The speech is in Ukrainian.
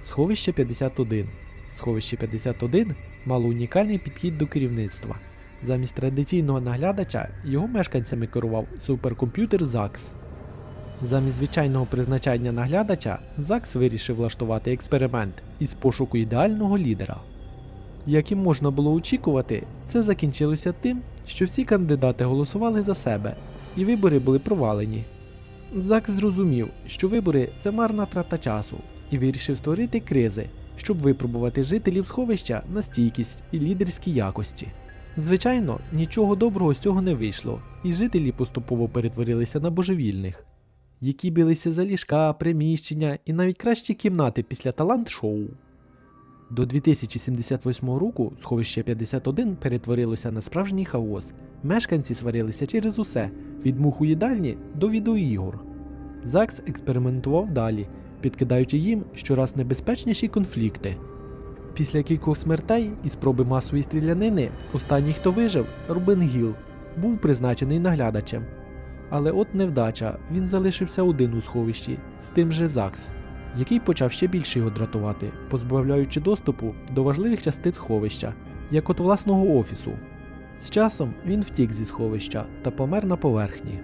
Сховище 51. Сховище 51 мало унікальний підхід до керівництва. Замість традиційного наглядача його мешканцями керував суперкомп'ютер ЗАКС. Замість звичайного призначання наглядача ЗАКС вирішив влаштувати експеримент із пошуку ідеального лідера. Як і можна було очікувати, це закінчилося тим, що всі кандидати голосували за себе, і вибори були провалені. ЗАКС зрозумів, що вибори це марна трата часу, і вирішив створити кризи, щоб випробувати жителів сховища на стійкість і лідерські якості. Звичайно, нічого доброго з цього не вийшло, і жителі поступово перетворилися на божевільних, які билися за ліжка, приміщення і навіть кращі кімнати після талант-шоу. До 2078 року сховище 51 перетворилося на справжній хаос. Мешканці сварилися через усе від мух у їдальні до відеоігор. ЗАГС експериментував далі, підкидаючи їм щораз небезпечніші конфлікти. Після кількох смертей і спроби масової стрілянини, останній, хто вижив, Рубен Гіл, був призначений наглядачем. Але от невдача, він залишився один у сховищі з тим же ЗАГС, який почав ще більше його дратувати, позбавляючи доступу до важливих частин сховища, як от власного офісу. З часом він втік зі сховища та помер на поверхні.